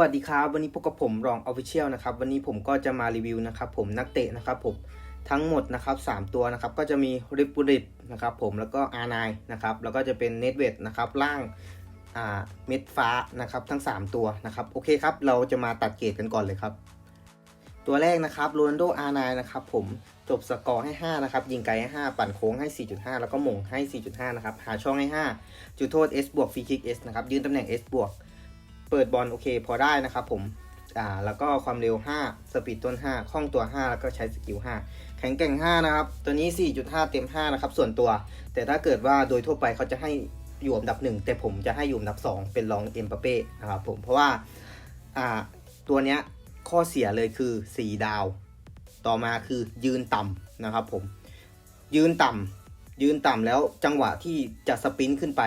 วัสดีครับ วันนี้พบกับผมรองออฟฟิเชียลนะครับวันนี้ผมก็จะมารีวิวนะครับผมนักเตะนะครับผมทั้งหมดนะครับ3ตัวนะครับก็จะมีริปูริตนะครับผมแล้วก็อาร์ไนนะครับแล้วก็จะเป็นเนตเวดนะครับล่างอ่าเม็ดฟ้านะครับทั้ง 3 ตัวนะครับโอเคครับเราจะมาตัดเกรดกันก่อนเลยครับ ตัวแรกนะครับโรนัลโดอาร์ไนนะครับผมจบสกอร์ให้ 5 นะครับ ยิงไกลให้ 5 ปั่นโค้งให้ 4.5 แล้วก็หม่งให้ 4.5 นะครับ หาช่องให้ 5 จุดโทษ S บวกฟรีคิก S นะครับ ยืนตำแหน่ง S บวก เปิดบอลโอเคพอได้นะครับผมอ่าแล้วก็ความเร็ว 5 สปีดต้น 5 คล่องตัว 5 แล้วก็ใช้สกิล 5 แข็งแกร่ง 5 นะครับ ตัวนี้ 4.5 เต็ม 5 นะครับ ส่วนตัว แต่ถ้าเกิดว่าโดยทั่วไปเขาจะให้อยู่อันดับ 1 แต่ผมจะให้อยู่อันดับ 2 เป็นรองเอ็มปาเป้นะครับผม เพราะว่าอ่าตัวเนี้ยข้อเสียเลยคือ 4 ดาว ต่อมาคือยืนต่ำนะครับผม ยืนต่ำยืนต่ำแล้วจังหวะที่จะสปินขึ้นไป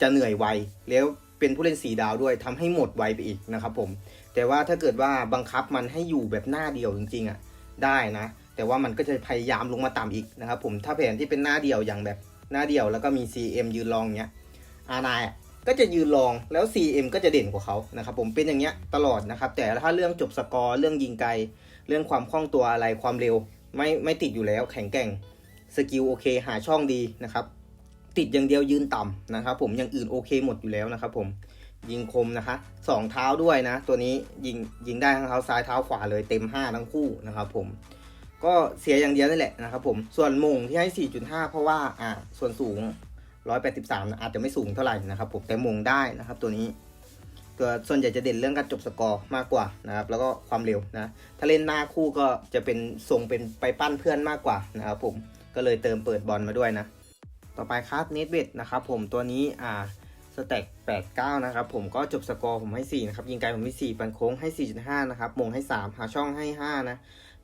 จะเหนื่อยไวแล้ว เป็นผู้เล่นสีดาวด้วยทำให้หมดไวไปอีกนะครับผม แต่ว่าถ้าเกิดว่าบังคับมันให้อยู่แบบหน้าเดียวจริงๆอะได้นะ แต่ว่ามันก็จะพยายามลงมาต่ำอีกนะครับผมถ้าแผนที่เป็นหน้าเดียวอย่างแบบหน้าเดียวแล้วก็มี CM ยืนรองเงี้ยอานายก็จะยืนรองแล้ว CM ก็จะเด่นกว่าเขานะครับผมเป็นอย่างเงี้ยตลอดนะครับ แต่ถ้าเรื่องจบสกอร์เรื่องยิงไกล เรื่องความคล่องตัวอะไรความเร็ว ไม่ไม่ติดอยู่แล้วแข็งแกร่งสกิลโอเค หาช่องดีนะครับ ติดอย่างเดียวยืนต่ำนะครับ ผมอย่างอื่นโอเคหมดอยู่แล้วนะครับ ผมยิงคมนะคะสองเท้าด้วยนะ ตัวนี้ยิงยิงได้ทั้งเท้าซ้ายเท้าขวาเลยเต็ม 5 ทั้งคู่นะครับ ผมก็เสียอย่างเดียวนี่แหละนะครับ ผมส่วนมงที่ให้ 4.5 เพราะว่าอ่าส่วนสูง 183นะอาจจะไม่สูงเท่าไหร่นะครับผมแต่มงได้นะครับ ตัวนี้ตัวส่วนใหญ่จะเด่นเรื่องการจบสกอร์มากกว่านะครับ แล้วก็ความเร็วนะ ถ้าเล่นหน้าคู่ก็จะเป็นทรงเป็นไปปั้นเพื่อนมากกว่านะครับผมก็เลยเติมเปิดบอลมาด้วยนะ ต่อไปครับเนตเวดนะครับผมตัวนี้อ่าสแต็ก89 นะครับผมก็จบสกอร์ผมให้ 4 นะครับ ยิงไกลผมให้ 4 ปันโค้งให้ 4.5 นะครับมงให้ 3 หาช่องให้ 5 นะ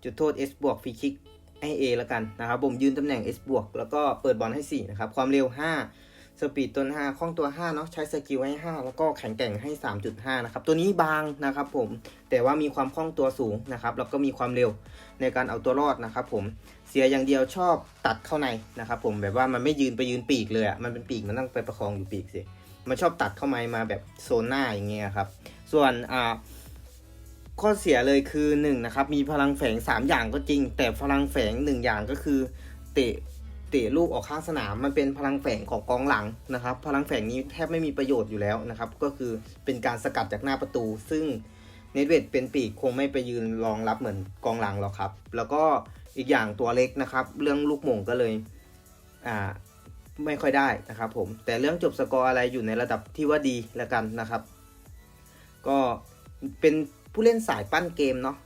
จุดโทษ S บวกฟรีคิกให้ A แล้วกันนะครับผมยืนตำแหน่ง S บวกแล้วก็เปิดบอลให้ 4 นะครับ ความเร็ว 5 สปีดต้น5คล่องตัว5เนาะใช้สกิลให้ 5 แล้วก็แข็งแกร่งให้ 3.5 นะครับ ตัวนี้บางนะครับผมแต่ว่ามีความคล่องตัวสูงนะครับแล้วก็มีความเร็วในการเอาตัวรอดนะครับผมเสียอย่างเดียวชอบตัดเข้าในนะครับผมแบบว่ามันไม่ยืนไปยืนปีกเลยอะ่ะมันเป็นปีกมันต้องไปประคองอยู่ปีกสิมันชอบตัดเข้ามามาแบบโซนหน้าอย่างเงี้ยครับส่วนอ่าข้อเสียเลยคือ1นงนะครับมีพลังแฝง 3 อย่างก็จริง แต่พลังแฝง 1 อย่างก็คือเตะ เตะลูกออกข้างสนามมันเป็นพลังแฝงของกองหลังนะครับ พลังแฝงนี้แทบไม่มีประโยชน์อยู่แล้วนะครับ ก็คือเป็นการสกัดจากหน้าประตู ซึ่งเนตเวดเป็นปีกคงไม่ไปยืนรองรับเหมือนกองหลังหรอกครับ แล้วก็อีกอย่างตัวเล็กนะครับ เรื่องลูกหม่งก็เลยอ่าไม่ค่อยได้นะครับผมแต่เรื่องจบสกอร์อะไรอยู่ในระดับที่ว่าดีแล้วกันนะครับ ก็เป็นผู้เล่นสายปั้นเกมเนาะ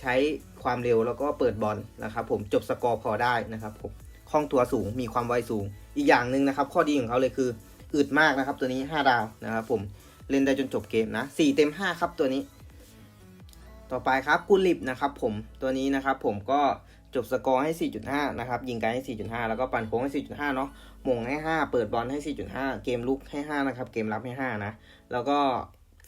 ใช้ความเร็วแล้วก็เปิดบอลนะครับผมจบสกอร์พอได้นะครับผม คล่องตัวสูง มีความไวสูง อีกอย่างหนึ่งนะครับ ข้อดีของเขาเลยคืออึดมากนะครับ ตัวนี้ 5 ดาวนะครับผม เล่นได้จนจบเกมนะ 4 เต็ม 5 ครับตัวนี้ ต่อไปครับกุลิบนะครับผม ตัวนี้นะครับผมก็จบสกอร์ให้ 4.5 นะครับ ยิงไกลให้ 4.5 แล้วก็ปั่นโค้งให้ 4.5 เนาะมงให้ 5 เปิดบอลให้ 4.5 เกมลุกให้ 5 นะครับ เกมรับให้ 5 นะ แล้วก็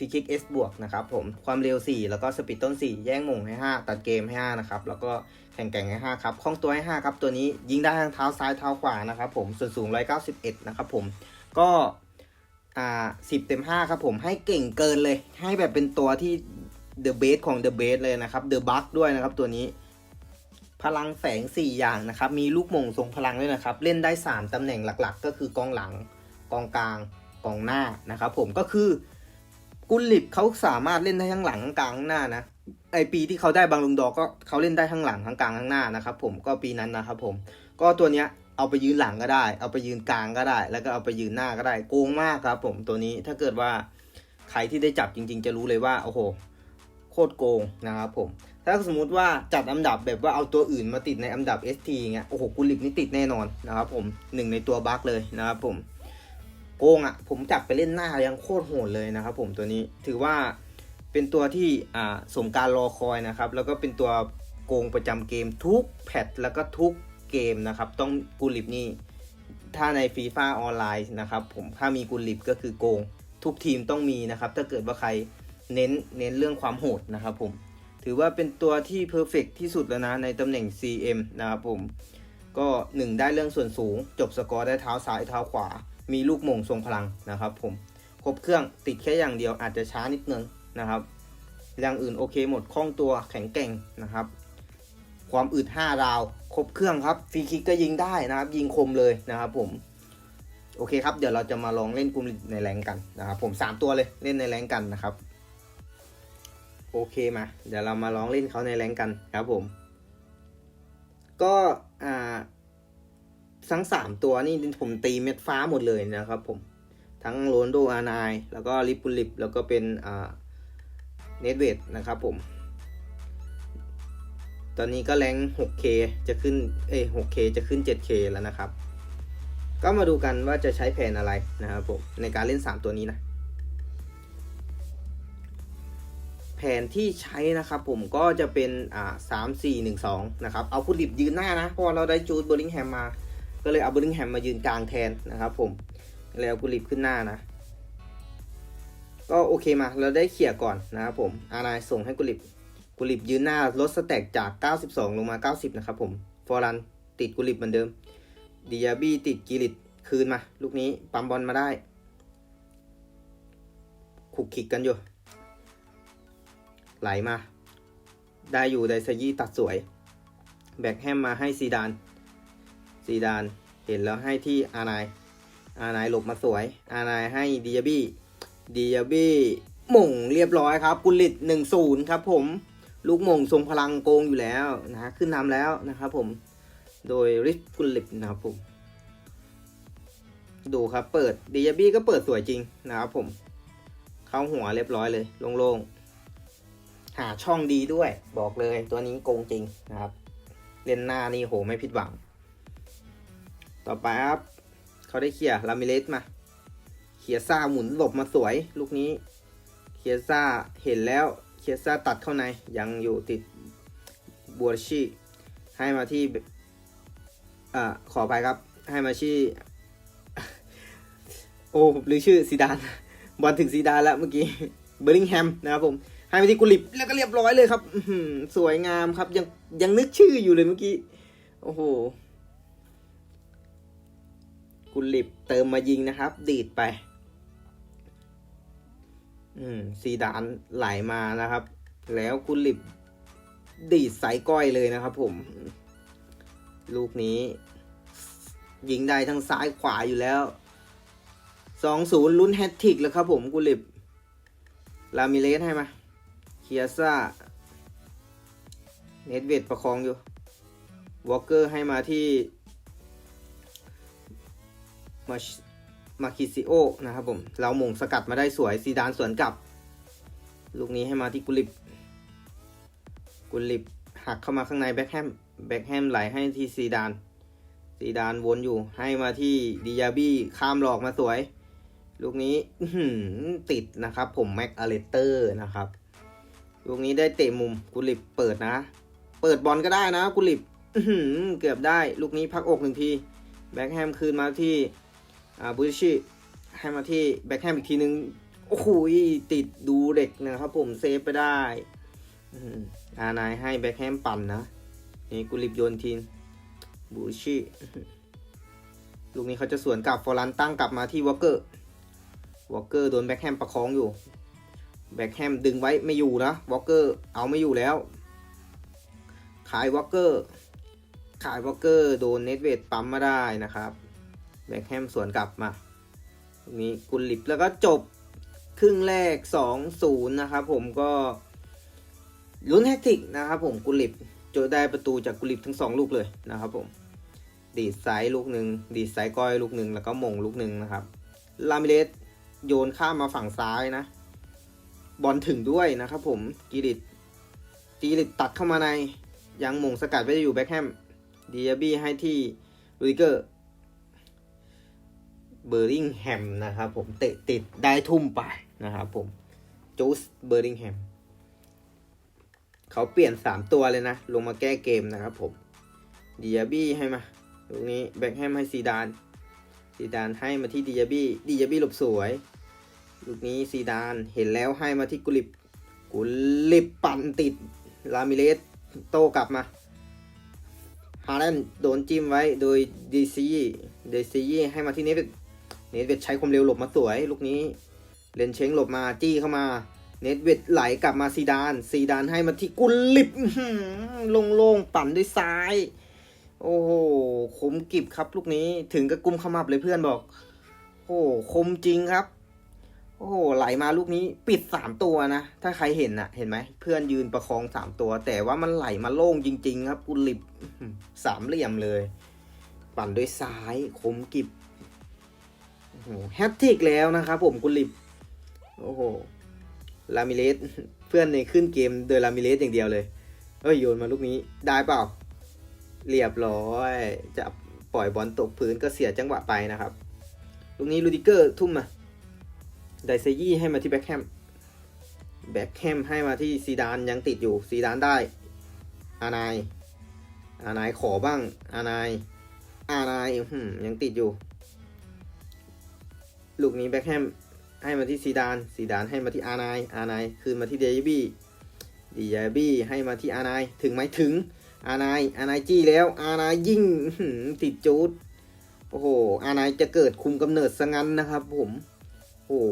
ฟรีคิก S บวกนะครับผมความเร็ว 4 แล้วก็สปีดต้น 4 แย่งมงให้ 5 ตัดเกมให้ 5 นะครับ แล้วก็แข่งแก่งให้ 5 ครับคล่องตัวให้ 5 ครับ ตัวนี้ยิงได้ทั้งเท้าซ้ายเท้าขวานะครับผมส่วนสูง 191 นะครับผมก็อ่า10 เต็ม 5 ครับผมให้เก่งเกินเลย ให้แบบเป็นตัวที่ The Best ของ The Best เลยนะครับ The Bug ด้วยนะครับตัวนี้ พลังแฝง 4 อย่างนะครับ มีลูกมงทรงพลังด้วยนะครับ เล่นได้ 3 ตำแหน่งหลักๆ ก็คือกองหลังกองกลางกองหน้านะครับผมก็คือ กุลิบเขาสามารถเล่นได้ทั้งหลังทั้งกลางทั้งหน้านะไอปีที่เขาได้บางลุงดอก็เขาเล่นได้ทั้งหลังทั้งกลางทั้งหน้านะครับผมก็ปีนั้นนะครับผมก็ตัวเนี้ยเอาไปยืนหลังก็ได้ เอาไปยืนกลางก็ได้ แล้วก็เอาไปยืนหน้าก็ได้โกงมากครับ ผมตัวนี้ถ้าเกิดว่าใครที่ได้จับจริง ๆ จะรู้เลยว่าโอ้โหโคตรโกงนะครับผมถ้าสมมุติว่าจัดอันดับแบบว่าเอาตัวอื่นมาติดในอันดับ ST เงี้ยโอ้โหกุลิกนี่ติดแน่นอนนะครับผมหนึ่งในตัวบั๊กเลยนะครับผม โกงอะผมจับไปเล่นหน้ายังโคตรโหดเลยนะครับผมตัวนี้ถือว่าเป็นตัวที่อ่าสมการรอคอยนะครับ แล้วก็เป็นตัวโกงประจำเกมทุกแพทแล้วก็ทุกเกมนะครับ ต้องกุลิบนี่ถ้าในฟีฟ่าออนไลน์นะครับผมถ้ามีกุลิบก็คือโกง ทุกทีมต้องมีนะครับ ถ้าเกิดว่าใครเน้นเน้นเรื่องความโหดนะครับผมถือว่าเป็นตัวที่เพอร์เฟกที่สุดแล้วนะในตำแหน่ง CM นะครับผมก็ 1 ได้เรื่องส่วนสูง จบสกอร์ได้เท้าซ้ายเท้าขวา มีลูกหม่งทรงพลังนะครับผมครบเครื่องติดแค่อย่างเดียวอาจจะช้านิดนึงนะครับอย่างอื่นโอเคหมดคล่องตัวแข็งแกร่งนะครับ ความอึด5ราว ครบเครื่องครับฟรีคิกก็ยิงได้นะครับ ยิงคมเลยนะครับผมโอเคครับ เดี๋ยวเราจะมาลองเล่นกลุ่มในแรงกันนะครับ ผม 3 ตัวเลยเล่นในแรงกันนะครับ โอเคมา เดี๋ยวเรามาลองเล่นเขาในแรงกันครับผม ก็อ่า ทั้งสามตัวนี่ผมตีเม็ดฟ้าหมดเลยนะครับผม ทั้งโรนโดอานาย แล้วก็ลิปุลิป แล้วก็เป็นเนตเวดนะครับผม ตอนนี้ก็แรง 6K จะขึ้น เอ้ย 6K จะขึ้น 7K แล้วนะครับ ก็มาดูกันว่าจะใช้แผนอะไรนะครับผม ในการเล่น 3 ตัวนี้นะ แผนที่ใช้นะครับผมก็จะเป็น อ่าสามสี่หนึ่งสองนะครับ เอาพุลิปยืนหน้านะ เพราะเราได้จูดเบอร์ลิงแฮมมา ก็เลยเอาเบอร์ลิงแฮมมายืนกลางแทนนะครับผมแล้วกุลิปขึ้นหน้านะ ก็โอเคมาเราได้เขี่ยก่อนนะครับผมอานายส่งให้กุลิปกุลิปยืนหน้าลดสแต็กจาก 92 ลงมา 90 นะครับผมฟอรันติดกุลิปเหมือนเดิมดิยาบี้ติดกิริตคืนมา ลูกนี้ปั๊มบอลมาได้ขุกขิกกันอยู่ ไหลมา ได้อยู่ไดซายี่ตัดสวย แบกแฮมมาให้ซีดาน ซีดานเห็นแล้วให้ที่อานายอานายหลบมาสวย อานายให้ดิยาบี้ดิยาบี้หม่งเรียบร้อยครับ กุลิตหนึ่งศูนย์ครับผม ลูกหม่งทรงพลังโกงอยู่แล้วนะขึ้นนำแล้วนะครับผม โดยริสกุลิตนะครับผม ดูครับเปิดดิยาบี้ก็เปิดสวยจริงนะครับผม เข้าหัวเรียบร้อยเลยโล่งๆ หาช่องดีด้วยบอกเลยตัวนี้โกงจริงนะครับ เล่นหน้านี่โหไม่ผิดหวัง ต่อไปครับเขาได้เคลียร์ลามิเลสมาเคียซ่าหมุนหลบมาสวย ลูกนี้เคียซ่าเห็นแล้วเคียซ่าตัดเข้าในยังอยู่ติดบัวชีให้มาที่อ่าขอไปครับ ให้มาที่โอ้ผมลืมชื่อซีดานบอลถึงซีดานแล้วเมื่อกี้เบอร์ลิงแฮมนะครับผมให้ไปที่กุลิปแล้วก็เรียบร้อยเลยครับสวยงามครับ ยังยังนึกชื่ออยู่เลยเมื่อกี้ โอ้โห กุลิปเติมมายิงนะครับ ดีดไป อืมซีดานไหลมานะครับ แล้วกุลิปดีดสายก้อยเลยนะครับ ผม ลูกนี้ ยิงได้ทั้งซ้ายขวาอยู่แล้วสองศูนย์ลุ้นแฮตทิกแล้วครับผมกุลิปลามิเลสให้มาเคียซ่าเนตเวดประคองอยู่วอลเกอร์ให้มาที่ มาชมาคิซิโอนะครับผมเราหม่งสกัดมาได้สวยซีดานสวนกลับ ลูกนี้ให้มาที่กุลิปกุลิปหักเข้ามาข้างในแบ็คแฮมแบ็คแฮมไหลให้ที่ซีดานซีดานวนอยู่ให้มาที่ดิยาบี้ข้ามหลอกมาสวย ลูกนี้ติดนะครับ ผมแม็กอเลเตอร์นะครับ ลูกนี้ได้เตะมุมกุลิปเปิดนะ เปิดบอลก็ได้นะกุลิปอื้อหือเกือบได้ ลูกนี้พักอกหนึ่งที แบ็คแฮมคืนมาที่ บูชิ ให้มาที่แบ็คแฮมอีกทีนึง โอ้โหติดดูเด็กนะครับผมเซฟไปได้อานายให้แบ็คแฮมปั่นนะ นี่กุลิปโยนทีนบูชิลูกนี้เขาจะสวนกลับฟอรันตั้งกลับมาที่วอลเกอร์วอลเกอร์โดนแบ็คแฮมประคองอยู่ แบ็คแฮมดึงไว้ไม่อยู่นะวอลเกอร์เอาไม่อยู่แล้ว ขายวอลเกอร์ ขายวอลเกอร์โดนเนตเวดปั๊มมาได้นะครับ แบ็คแฮมสวนกลับมาตรงนี้กุลิปแล้วก็จบครึ่งแรก 2-0 นะครับผมก็ลุ้นแฮตทริกนะครับผมกุลิปโจได้ประตูจากกุลิปทั้งสองลูกเลยนะครับผมดีดไซด์ลูกหนึ่งดีดไซด์ก้อยลูกหนึ่งแล้วก็มงลูกหนึ่งนะครับลามิเลสโยนข้ามมาฝั่งซ้ายนะ บอลถึงด้วยนะครับผมกิริตกิริตตัดเข้ามาในยังมงสกัดไว้อยู่แบ็คแฮมดีอาบี้ให้ที่ลูดิเกอร์ เบอร์ริงแฮมนะครับผมเตะติดได้ทุ่มไปนะครับผมจูสเบอร์ริงแฮมเขาเปลี่ยน 3 ตัวเลยนะ ลงมาแก้เกมนะครับผมดีอาบี้ให้มาลูกนี้แบ็คแฮมให้ซีดานซีดานให้มาที่ดิยาบี้ดิยาบี้หลบสวย ลูกนี้ซีดานเห็นแล้วให้มาที่กุลิปกุลิปปั่นติดลามิเลสโต้กลับมาฮาแลนด์โดนจิ้มไว้โดยดีซีเดซีให้มาที่เนท เนทเวทใช้ความเร็วหลบมาสวย ลูกนี้เลนเชงหลบมาจี้เข้ามา เน็ตเวดไหลกลับมาซีดาน ซีดานให้มาที่กุลิบอื้อหือโล่งๆปั่นด้วยซ้าย โอ้โหคมกิบครับ ลูกนี้ถึงกับกุมขมับเลยเพื่อนบอก โอ้โคมจริงครับ โอ้โหไหลมาลูกนี้ปิดสามตัวนะ ถ้าใครเห็นนะเห็นไหมเพื่อนยืนประคองสามตัว แต่ว่ามันไหลมาโล่งจริง ๆ ครับกุลิบสามเหลี่ยมเลย ปั่นด้วยซ้ายคมกิบ โหแฮตทิกแล้วนะครับผมกุลิบโอ้โหลามิเลสเพื่อนในขึ้นเกมโดยลามิเลสอย่างเดียวเลยเอ้ยโยนมาลูกนี้ได้เปล่า เรียบร้อย จะปล่อยบอลตกพื้นก็เสียจังหวะไปนะครับลูกนี้ลูดิเกอร์ทุ่มมาไดเซยี่ให้มาที่แบ็คแฮมแบ็คแฮมให้มาที่ซีดานยังติดอยู่ซีดานได้ อานาย อานายขอบ้าง อานาย อานายยังติดอยู่ ลูกนี้แบ็คแฮมให้มาที่ซีดาน ซีดานให้มาที่อานายอานายคืนมาที่เดยบี้เดียบี้ให้มาที่อานายถึงไหมถึง อานายอานายจี้แล้ว อานายยิงติดจูดโอ้โห อานายจะเกิดคุมกำเนิดซะงั้นนะครับผมโอ้โห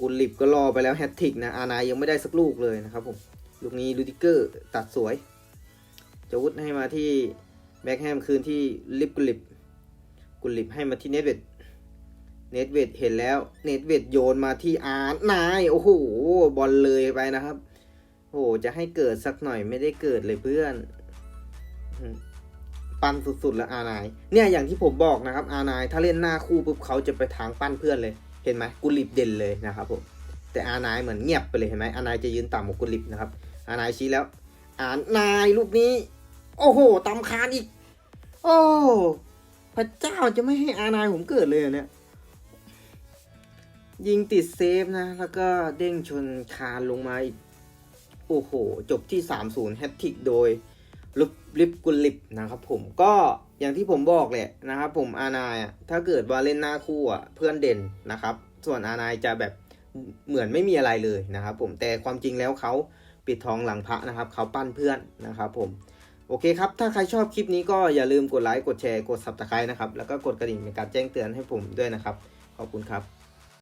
กุลลิบก็รอไปแล้วแฮตทิกนะ อานายยังไม่ได้สักลูกเลยนะครับผม ลูกนี้ลูดิเกอร์ตัดสวยจูดให้มาที่แบ็คแฮมคืนที่ลิบกุลลิบกุลลิบให้มาที่เนเวด เนตเวดเห็นแล้ว เนตเวดโยนมาที่อาร์นาย โอ้โห บอลเลยไปนะครับโอ้โห จะให้เกิดสักหน่อยไม่ได้เกิดเลยเพื่อน ปั้นสุดๆ แล้วอานาย เนี่ยอย่างที่ผมบอกนะครับ อานาย ถ้าเล่นหน้าคู่ปุ๊บเขาจะไปทางปั้นเพื่อนเลย เห็นไหมกุลิบเด่นเลยนะครับผม แต่อานายเหมือนเงียบไปเลยเห็นไหมอานายจะยืนต่ำกว่ากุลิบนะครับ อานายชี้แล้ว อานายลูกนี้ โอ้โหตำคานอีก โอ้ พระเจ้าจะไม่ให้อานายผมเกิดเลยเหรอเนี่ย ยิงติดเซฟนะ แล้วก็เด้งชนคานลงมาอีก โอ้โห จบที่ 3-0 แฮตทิกโดยลุบลิบกุลิบนะครับผมก็อย่างที่ผมบอกแหละนะครับผมอานายอะถ้าเกิดว่าเล่นหน้าคู่อะเพื่อนเด่นนะครับ ส่วนอานายจะแบบเหมือนไม่มีอะไรเลยนะครับผมแต่ความจริงแล้วเขาปิดทองหลังพระนะครับเขาปั้นเพื่อนนะครับผมโอเคครับ ถ้าใครชอบคลิปนี้ก็อย่าลืมกดไลค์กดแชร์กด subscribe นะครับ แล้วก็กดกระดิ่งในการแจ้งเตือนให้ผมด้วยนะครับ ขอบคุณครับ